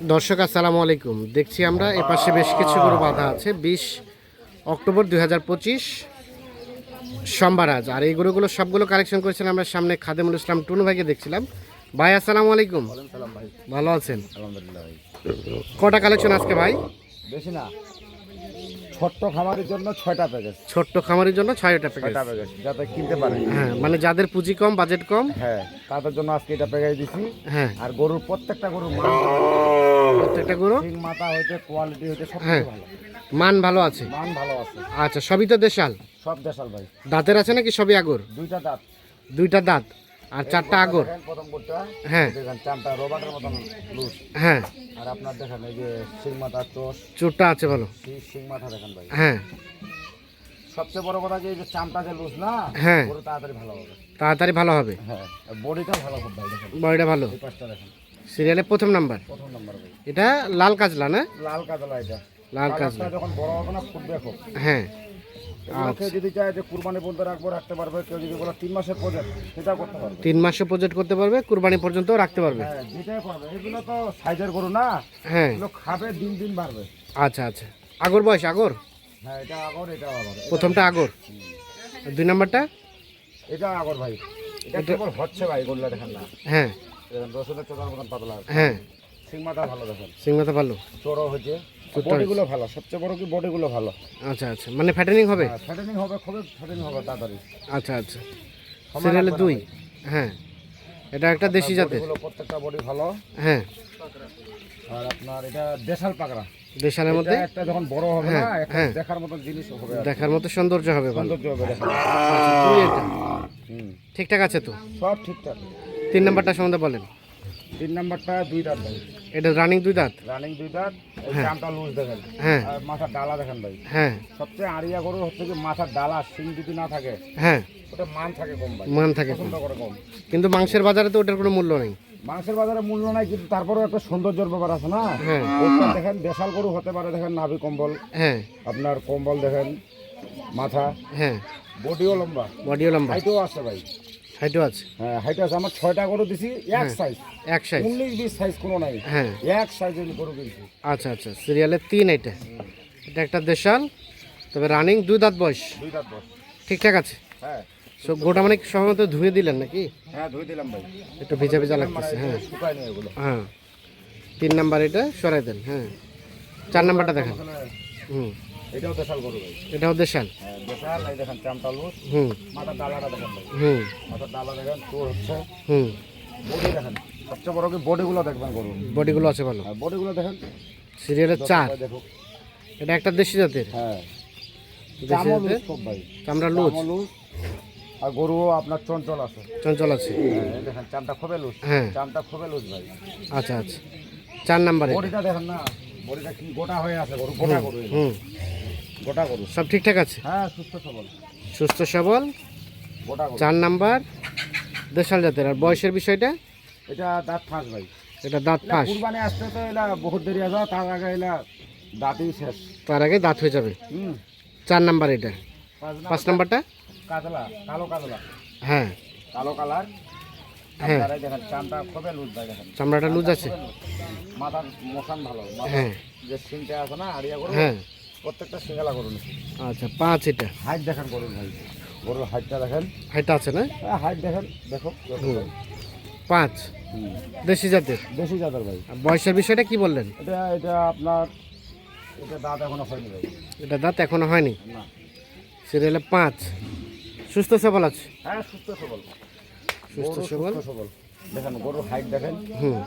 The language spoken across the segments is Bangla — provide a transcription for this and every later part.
দর্শক আসসালামু আলাইকুম। দেখছি আমরা এপাশে বেশ কিছু গরু বাঁধা আছে। বিশ অক্টোবর দুই হাজার পঁচিশ সোমবার আজ। আর এই গরুগুলো সবগুলো কালেকশন করেছিলাম আমরা সামনে খাদেমুল ইসলাম টুনু ভাইকে দেখছিলাম। ভাই আসসালামু আলাইকুম। সালাম ভাই। ভালো আছেন? ভাই। কটা কালেকশন আজকে ভাই? বেশি না। ছোট্ট খামারের জন্য ছয়টা প্যাকেজ ছোট্ট খামারের জন্য ছয়টা প্যাকেজ প্যাকেজ যাতে কিনতে পারে। হ্যাঁ মানে যাদের পুঁজি কম বাজেট কম। হ্যাঁ তাদের জন্য আজকে এটা প্যাকেজ দিছি। হ্যাঁ। আর গরুর প্রত্যেকটা গরুর মান প্রত্যেকটা গরু? মাথা হইতে কোয়ালিটি হইতে সব হ্যাঁ। ভালো। মান ভালো আছে? মান ভালো আছে। আচ্ছা সবই তো দেশাল? সব দেশাল ভাই। দাঁতের আছে নাকি সবই আগর? দুইটা দাঁত। দুইটা দাঁত। আর চারটা আগর? প্রথম কোটটা হ্যাঁ। দেখেন চামটা রবারের মতন লুজ হ্যাঁ। আর আপনার দেখেন এই যে সিং মাথা চোষ। চোরটা আছে ভালো। সিং মাথা দেখেন ভাই। হ্যাঁ। সবচেয়ে বড় কথা যে চামটা যে লুজ না হ্যাঁ। তাড়াতাড়ি ভালো হবে। তাড়াতাড়ি ভালো হবে। হ্যাঁ বডিটা ভালো খুব ভাই দেখেন। বডিটা ভালো। এই পাশটা দেখেন। সিরিয়ালের প্রথম নাম্বার? প্রথম নাম্বার ভাই। এটা লাল কাজলা না? লাল কাজলা এটা। লাল কাজলা যখন বড় হবে না ফুটবে খুব হ্যাঁ। এগুলো কেউ যদি চায় যে কুরবানি পর্যন্ত রাখব রাখতে পারবে। কেউ যদি বলে তিন মাসের প্রজেক্ট সেটাও করতে পারবে। তিন মাসে প্রজেক্ট করতে পারবে কুরবানি পর্যন্ত রাখতে পারবে। হ্যাঁ যেটাই করবে। এগুলো তো সাইজের গরু না। হ্যাঁ। এগুলো খাবে দিন দিন বাড়বে। আচ্ছা আচ্ছা। আগর বয়স আগর? হ্যাঁ এটা আগর এটা আগর। প্রথমটা আগর। দুই নাম্বারটা? এটা আগর ভাই। এটা কেবল হচ্ছে ভাই গরুলা দেখেন না। হ্যাঁ। রসুনের চোদার মতন পাতলা হ্যাঁ। ভালো দেখেন। ভালো? চোরও হয়েছে। বডিগুলো ভালো সবচেয়ে বড় কি বডিগুলো ভালো? আচ্ছা আচ্ছা। মানে ফ্যাটেনিং হবে? ফ্যাটেনিং হবে খুবই ফ্যাটেনিং হবে তাড়াতাড়ি। আচ্ছা আচ্ছা। সিরিয়ালে দুই? হ্যাঁ। এটা একটা দেশি জাতের। প্রত্যেকটা বডি ভালো। হ্যাঁ। আর আপনার এটা দেশাল পাকড়া। দেশালের মধ্যে? একটা যখন বড় হবে না হ্যাঁ, হ্যাঁ। দেখার মতো জিনিস হবে দেখার মতো সৌন্দর্য হবে সৌন্দর্য হবে দেখেন আচ্ছা, ঠিকঠাক আছে তো? সব ঠিকঠাক। তিন নাম্বারটা সম্বন্ধে বলেন। তিন নাম্বারটা দুই দাঁত ভাই। এটা রানিং দুই দাঁত? রানিং দুই দাঁত চামটা লুজ দেখেন। হ্যাঁ। আর মাথার ডালা দেখেন ভাই। হ্যাঁ। সবচেয়ে আড়িয়া গরু হচ্ছে কি মাথার ডালা সিং যদি না থাকে হ্যাঁ। ওটা মান থাকে কম ভাই। মান থাকে কম। কম। কিন্তু মাংসের বাজারে তো ওটার কোনো মূল্য নেই। মাংসের বাজারে মূল্য নাই কিন্তু তারপরেও একটা সৌন্দর্যের ব্যাপার আছে না? হ্যাঁ। দেখেন দেশাল গরু হতে পারে দেখেন নাভি কম্বল। হ্যাঁ। আপনার কম্বল দেখেন মাথা। হ্যাঁ। বডিও লম্বা। বডিও লম্বা। হাইটও আছে ভাই। হাইটও আছে। হ্যাঁ হাইট আছে। আমার ছয়টা গরু দিছি এক সাইজ এক সাইজ উনিশ বিশ সাইজ কোনো নাই। হ্যাঁ। এক সাইজের গরু কিনছি। আচ্ছা আচ্ছা। সিরিয়ালের তিন এটা। এটা একটা দেশাল তবে রানিং দুই দাঁত বয়স। দুই দাঁত বস ঠিকঠাক আছে? হ্যাঁ। গোটা মানে সম্ভবত ধুয়ে দিলেন নাকি? হ্যাঁ ধুই দিলাম ভাই। একটু ভিজা ভিজা লাগতেছে হ্যাঁ। শুকায় নেই এগুলো। হ্যাঁ। তিন নাম্বার এটা সরাই দেন হ্যাঁ। চার নাম্বারটা দেখেন। হুম। এটাও দেশাল গরু ভাই। এটাও দেশাল? হ্যাঁ দেশাল এই দেখেন চামটা লুজ হুম। মাথার ডালাটা দেখেন ভাই। হুম। মাথার ডালা দেখেন চোর হচ্ছে। হুম। বডি দেখেন সবচেয়ে বড় কি বডিগুলো দেখবেন গরু? বডিগুলো আছে ভালো। আর বডিগুলো দেখেন। সিরিয়ালের চার। এটা একটা দেশি জাতের? হ্যাঁ। জাতের? লুজ খুব ভাই। চামড়া লুজ? আর গরুও আপনার চঞ্চল আছে। চঞ্চল আছে? হ্যাঁ, দেখেন চামটা খুবই লুজ। হ্যাঁ। চামটা খুবই লুজ ভাই। আচ্ছা আচ্ছা। চার নাম্বার? বডিটা দেখেন না বডিটা কি গোটা হয়ে আছে গরু গোটা গরু হুম। গোটা গরু। সব ঠিকঠাক আছে? হ্যাঁ সুস্থ সবল। সুস্থ সবল? গোটা গরু। চার নাম্বার? দেশাল জাতের আর বয়সের বিষয়টা? এটা দাঁত ফাঁস ভাই। এটা দাঁত এটা ফাঁস। কুরবানি আসতে তো এলা বহুত দেরি আছে তার আগে এলা দাঁতই শেষ। তার আগে দাঁত হয়ে যাবে। হুম। চার নাম্বার এটা। পাঁচ নাম্বারটা? কাতলা কালো কাতলা। হ্যাঁ। কালো কালার। হ্যাঁ। চামড়াটা লুজ আছে। মাথার মোশান ভালো। হ্যাঁ। যে সিংটা আছে না আড়িয়া গরু হ্যাঁ। প্রত্যেকটা সিঙ্গালা গরু আচ্ছা পাঁচ এটা। হাইট দেখেন গরুর ভাই গরুর হাইটটা দেখেন। হাইটা আছে না? হ্যাঁ হাইট দেখেন দেখো পাঁচ। দেশি জাতের? দেশি জাতের ভাই। বয়সের বিষয়টা কি বললেন? এটা এটা আপনার এটা দাঁত এখনও হয়নি ভাই। এটা দাঁত এখনও হয়নি? না। সিরিয়ালে পাঁচ। সুস্থ সবল আছে? হ্যাঁ সুস্থ সবল। সুস্থ সবল সুস্থ সবল? দেখেন গরুর হাইট দেখেন। হুম।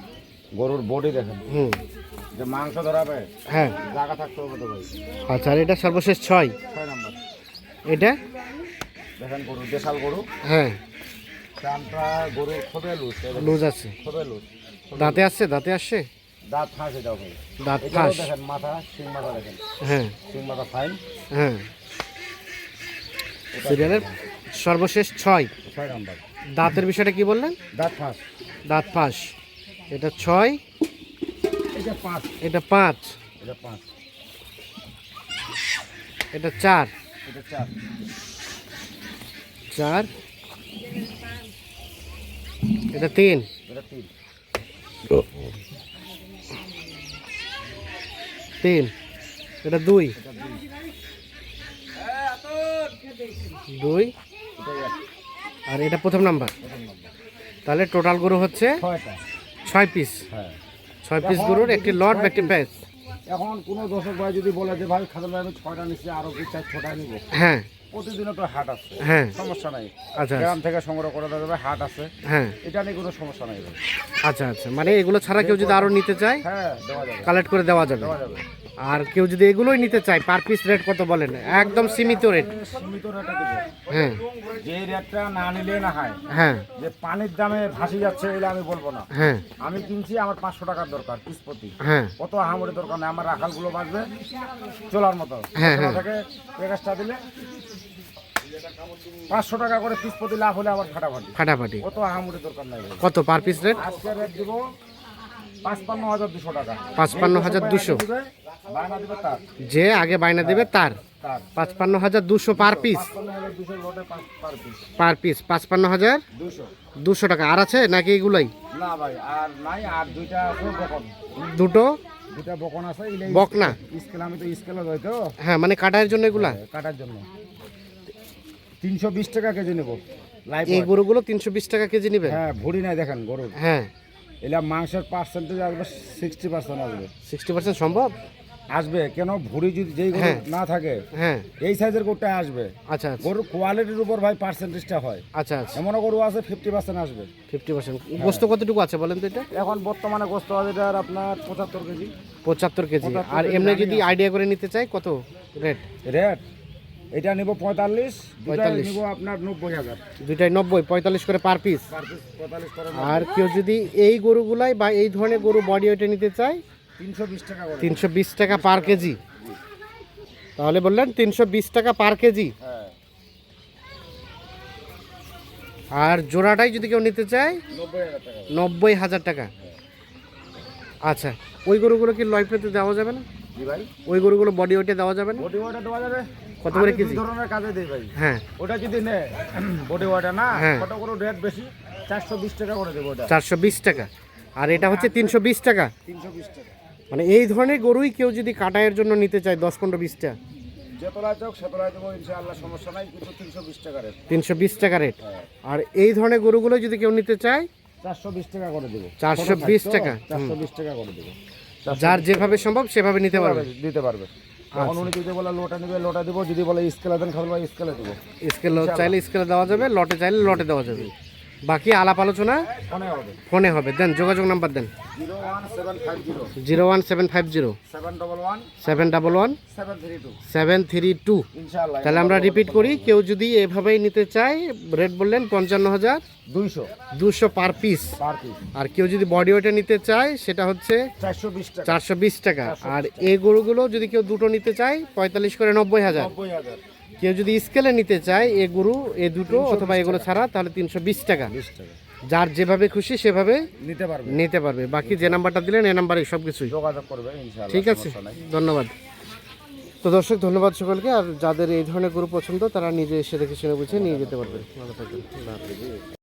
গরুর বডি দেখেন। হুম। যে মাংস ধরাবে হ্যাঁ। জায়গা থাকতে হবে তো ভাই। আচ্ছা আর এটা সর্বশেষ ছয়? ছয় নাম্বার। এটা? দেখেন গরু দেশাল গরু। হ্যাঁ। চামটা গরুর খুবই লুজ লুজ আছে। খুবই লুজ। দাঁতে আসছে? দাঁতে আসছে? দাঁত ফাঁস এটাও ভাই। দাঁত ফাঁস। দেখেন মাথা সিং মাথা দেখেন। হ্যাঁ। সিং মাথা ফাইন। হ্যাঁ। সিরিয়ালের সর্বশেষ ছয়। ছয় নাম্বার। দাঁতের বিষয়টা কি বললেন? দাঁত ফাঁস। দাঁত ফাঁস। এটা ছয় এটা পাঁচ। এটা পাঁচ এটা পাঁচ। এটা চার। এটা চার। চার এটা তিন। এটা তিন। তিন এটা দুই। দুই। আর এটা প্রথম নাম্বার। তাহলে টোটাল গরু হচ্ছে ছয়টা। ছয় পিস হ্যাঁ। ছয় পিস গরুর একটি লট একটি প্যাচ এখন কোনো দর্শক ভাই যদি বলে যে ভাই খাদের ভাই আমি ছয়টা নিচ্ছি আরও কি চার ছটা নিবো? হ্যাঁ। প্রতিদিনও তো হাট আছে। হ্যাঁ। সমস্যা নাই। আচ্ছা গ্রাম থেকে সংগ্রহ করে যাবে হাট আছে। হ্যাঁ। এটা নিয়ে কোনো সমস্যা নাই আচ্ছা আচ্ছা। মানে এগুলো ছাড়া কেউ যদি আরও নিতে চায় হ্যাঁ দেওয়া যাবে। কালেক্ট করে দেওয়া যাবে। দেওয়া যাবে। আর কেউ যদি এগুলোই নিতে চায় পার পিস রেট কত বলেন? একদম সীমিত রেট সীমিত রেটে হ্যাঁ। যে রেটটা না নিলে না হয় হ্যাঁ। যে পানির দামে ভাসি যাচ্ছে এগুলো আমি বলব না। হ্যাঁ। আমি কিনছি আমার পাঁচশো টাকার দরকার পিস প্রতি হ্যাঁ। কত আহামরি দরকার নেই আমার রাখালগুলো বাঁচবে চলার মতো। হ্যাঁ, হ্যাঁ। থেকে এক্সট্রা দিলে পাঁচশো টাকা করে পিস প্রতি লাভ হলে আবার ফাটাফাটি। ফাটাফাটি। কত আহামরি দরকার নাই। কত পার পিস রেট আজকে রেট দিব পাঁচপান্ন হাজার দুশো টাকা। পাঁচপান্ন হাজার দুশো। যে আগে বায়না দেবে তার। পাঁচপান্ন হাজার দুশো পার পিস? Per piece. পাঁচপান্ন হাজার? দুশো। টাকা। আর আছে নাকি এগুলোই? দুটো? বকন হ্যাঁ মানে কাটার জন্য এগুলা? কাটার জন্য। তিনশো বিশ টাকা কেজি নেব। এই গরুগুলো তিনশো বিশ টাকা কেজি নেবে? হ্যাঁ ভুড়ি নাই দেখেন গরুর। হ্যাঁ। এলা মাংসের পার্সেন্টেজ আসবে সিক্সটি পার্সেন্ট আসবে। সিক্সটি পার্সেন্ট সম্ভব? আসবে? কেন? ভুড়ি যদি যেই গরু হ্যাঁ। না থাকে হ্যাঁ। এই সাইজের গরুটা আসবে। আচ্ছা আচ্ছা। গরুর কোয়ালিটির উপর ভাই পার্সেন্টেজটা হয়। আচ্ছা আচ্ছা। এমন গরু আছে ফিফটি পার্সেন্ট আসবে। ফিফটি পার্সেন্ট গোস্ত কতটুকু আছে বলেন তো এটা? এখন বর্তমানে গোস্ত আছে এটার আপনার পঁচাত্তর কেজি। পঁচাত্তর কেজি। আর এমনি যদি আইডিয়া করে নিতে চাই কত রেট রেট এটা নিব পঁয়তাল্লিশ 45 নিব আপনার নব্বই হাজার। দুইটাই নব্বই পঁয়তাল্লিশ করে পার পিস পার পিস পঁয়তাল্লিশ করে আর কেউ যদি এই গরুগুলাই বা এই ধরনের গরু বডি ওয়েটে নিতে চায় তিনশো বিশ টাকা পার কেজি। তাহলে বললেন তিনশো বিশ টাকা পার কেজি। হ্যাঁ। আর জোড়াটাই যদি কেউ নিতে চায় নব্বই হাজার টাকা। আচ্ছা ওই গরুগুলো কি লয় পেতে দেওয়া যাবে না? ওই গরুগুলো বডি ওয়েটে দেওয়া যাবে না? বডি ওয়াটা দেওয়া যাবে। কত করে কেজি? ধরনের কাজে দিই ভাই। হ্যাঁ। ওটা যদি নে বডি ওয়াটা না হ্যাঁ। কত করে রেট বেশি? চারশো বিশ টাকা করে দেবো ওটা। চারশো বিশ টাকা। আর এটা হচ্ছে তিনশো বিশ টাকা। তিনশো বিশ টাকা। মানে এই ধরনের গরুই কেউ যদি কাটায়ের জন্য নিতে চায় দশ পনেরো বিশটা? দেবো তিনশো বিশ টাকা রেট। বিশ হ্যাঁ। আর এই ধরনের গরুগুলো যদি কেউ নিতে চায়? চারশো বিশ টাকা করে দেবো। 420 টাকা? চারশো বিশ টাকা করে দেবো। যার যেভাবে সম্ভব সেভাবে নিতে পারবে। দিতে পারবে। এখন উনি যদি বলে লোটা নিবে লোটা দিব যদি বলে স্কেলে দেন খাবে স্কেলে দেবো। স্কেল চাইলে স্কেলে দেওয়া যাবে লটে চাইলে লটে দেওয়া যাবে। বাকি আলাপ আলোচনা ফোনে হবে। দেন যোগাযোগ নাম্বার দেন। Zero one seven five zero. Seven double one seven three two. তাহলে আমরা রিপিট করি কেউ যদি এভাবেই নিতে চায় রেট বললেন পঞ্চান্ন হাজার দুইশো। দুশো পার পিস। আর কেউ যদি বডি ওয়েটে নিতে চায় সেটা হচ্ছে চারশো বিশ টাকা। আর এই গরুগুলো যদি কেউ দুটো নিতে চায় পঁয়তাল্লিশ করে নব্বই হাজার। কেউ যদি স্কেলে নিতে চায় এ গরু এ দুটো অথবা এগুলো ছাড়া তাহলে তিনশো বিশ টাকা। টাকা। যার যেভাবে খুশি সেভাবে নিতে পারবে। নিতে পারবে। বাকি যে নাম্বারটা দিলেন এ নাম্বারে সব কিছুই যোগাযোগ করবে ঠিক আছে? ধন্যবাদ। তো দর্শক ধন্যবাদ সকলকে। আর যাদের এই ধরনের গরু পছন্দ তারা নিজে এসে দেখে শুনে বুঝে নিয়ে যেতে পারবে। ভালো থাকবেন।